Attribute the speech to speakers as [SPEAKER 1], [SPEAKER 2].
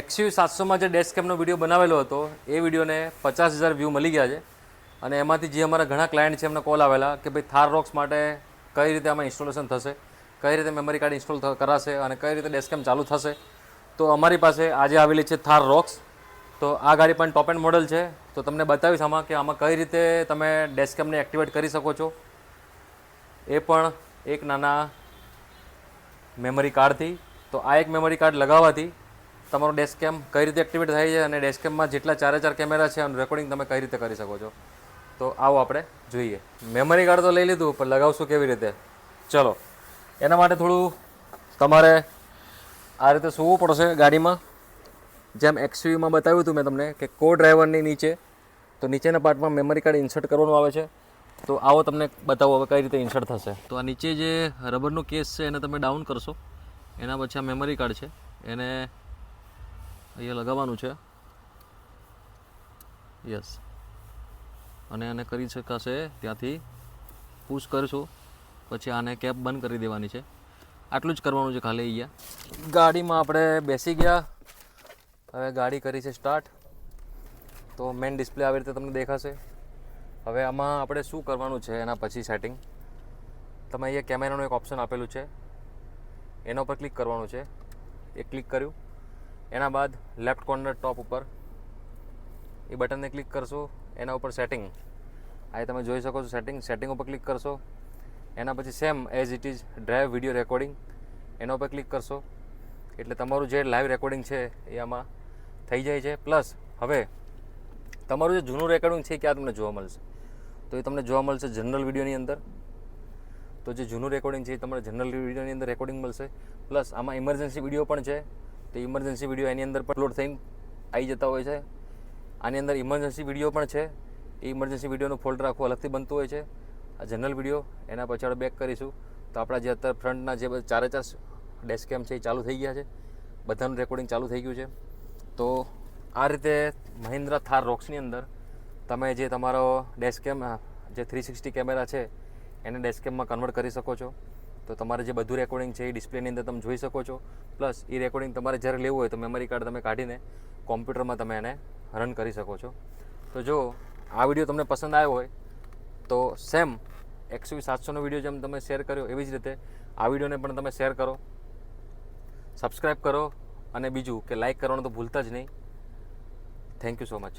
[SPEAKER 1] એક્સયુ સાતસોમાં જે ડેસ્કેમનો વીડિયો બનાવેલો હતો, એ વિડીયોને પચાસ હજાર વ્યૂ મળી ગયા છે. અને એમાંથી જે અમારા ઘણા ક્લાયન્ટ છે એમને કોલ આવેલા કે ભાઈ થાર રોક્સ માટે કઈ રીતે આમાં ઇન્સ્ટોલેશન થશે, કઈ રીતે મેમરી કાર્ડ ઇન્સ્ટોલ કરાશે અને કઈ રીતે ડેસ્કેમ ચાલુ થશે. તો અમારી પાસે આજે આવેલી છે થાર રોક્સ તો આ ગાડી પણ ટોપ એન્ડ મોડલ છે. તો તમને બતાવીશ આમાં કે આમાં કઈ રીતે તમે ડેસ્કેમને એક્ટિવેટ કરી શકો છો. એ પણ એક નાના મેમરી કાર્ડથી તો આ એક મેમરી કાર્ડ લગાવવાથી તમારો ડેસ્કેમ કઈ રીતે એક્ટિવેટ થાય છે અને કેમમાં જેટલા ચારે ચાર કેમેરા છે અને રેકોર્ડિંગ તમે કઈ રીતે કરી શકો છો? તો આવો આપણે જોઈએ. મેમરી કાર્ડ તો લઈ લીધું, પણ લગાવશું કેવી રીતે? ચલો. એના માટે થોડું તમારે આ રીતે સૂવું પડશે ગાડીમાં. જેમ એક્સયુવીમાં બતાવ્યું હતું મેં તમને કે કો ડ્રાઈવરની નીચે, તો નીચેના પાર્ટમાં મેમરી કાર્ડ ઇન્સર્ટ કરવાનું આવે છે. તો આવો તમને બતાવો હવે કઈ રીતે ઇન્સર્ટ થશે. તો આ નીચે જે રબરનું કેસ છે એને તમે ડાઉન કરશો. એના પછી આ મેમરી કાર્ડ છે. એને અહીંયા લગાવવાનું છે. યસ અને એને કરી શકાશે ત્યાંથી પુશ કરશું, પછી આને કેપ બંધ કરી દેવાની છે. આટલું જ કરવાનું છે ખાલી અહીંયા. ગાડીમાં આપણે બેસી ગયા. હવે ગાડી કરી છે સ્ટાર્ટ તો મેઇન ડિસ્પ્લે આવી રીતે તમને દેખાશે. હવે આમાં આપણે શું કરવાનું છે એના પછી સેટિંગ તમે અહીંયા કેમેરાનું એક ઓપ્શન આપેલું છે. એના ઉપર ક્લિક કરવાનું છે. એ ક્લિક કર્યું. એના બાદ લેફ્ટ કોર્નર ટોપ ઉપર એ બટનને ક્લિક કરશો, એના ઉપર સેટિંગ આ તમે જોઈ શકો છો સેટિંગ સેટિંગ ઉપર ક્લિક કરશો, એના પછી same as it is drive video recording એના ઉપર ક્લિક કરશો, એટલે તમારું જે લાઈવ રેકોર્ડિંગ છે એ આમાં થઈ જાય છે. પ્લસ હવે તમારું જે જૂનું રેકોર્ડિંગ છે એ ક્યાં તમને જોવા મળશે? તો એ તમને જોવા મળશે જનરલ વિડીયોની અંદર. તો જે જૂનું રેકોર્ડિંગ છે એ તમને જનરલ વિડીયોની અંદર રેકોર્ડિંગ મળશે. પ્લસ આમાં ઇમરજન્સી વીડિયો પણ છે. તો ઇમરજન્સી વીડિયો એની અંદર પણ અપલોડ થઈને આવી જતા હોય છે. આની અંદર ઇમરજન્સી વીડિયો પણ છે. એ ઇમરજન્સી વિડીયોનો ફોલ્ડર આખું અલગથી બનતું હોય છે. આ જનરલ વીડિયો એના પછાડ બેક કરીશું. તો આપણા જે અત્યારે ફ્રન્ટના જે ચારે ચાર ડેસ્કેમ છે એ ચાલુ થઈ ગયા છે. બધાનું રેકોર્ડિંગ ચાલુ થઈ ગયું છે. તો આ રીતે મહિન્દ્રા થાર રોક્સની અંદર તમે જે તમારો ડેસ્ક કેમ જે થ્રી સિક્સટી કેમેરા છે, એને ડેસ્કેમમાં કન્વર્ટ કરી શકો છો. તો તમારે જે બધું રેકોર્ડિંગ છે એ ડિસ્પ્લેની અંદર તમે જોઈ શકો છો. પ્લસ એ રેકોર્ડિંગ તમારે જ્યારે લેવું હોય તો મેમરી કાર્ડ તમે કાઢીને કોમ્પ્યુટરમાં તમે એને રન કરી શકો છો. તો જો, આ વીડિયો તમને પસંદ આવ્યો હોય, તો સેમ એકસો સાતસોનો વીડિયો જેમ તમે શેર કર્યો એવી જ રીતે આ વિડીયોને પણ તમે શેર કરો. સબસ્ક્રાઈબ કરો અને બીજું કે લાઇક કરવાનું તો ભૂલતા જ નહીં. Thank you so much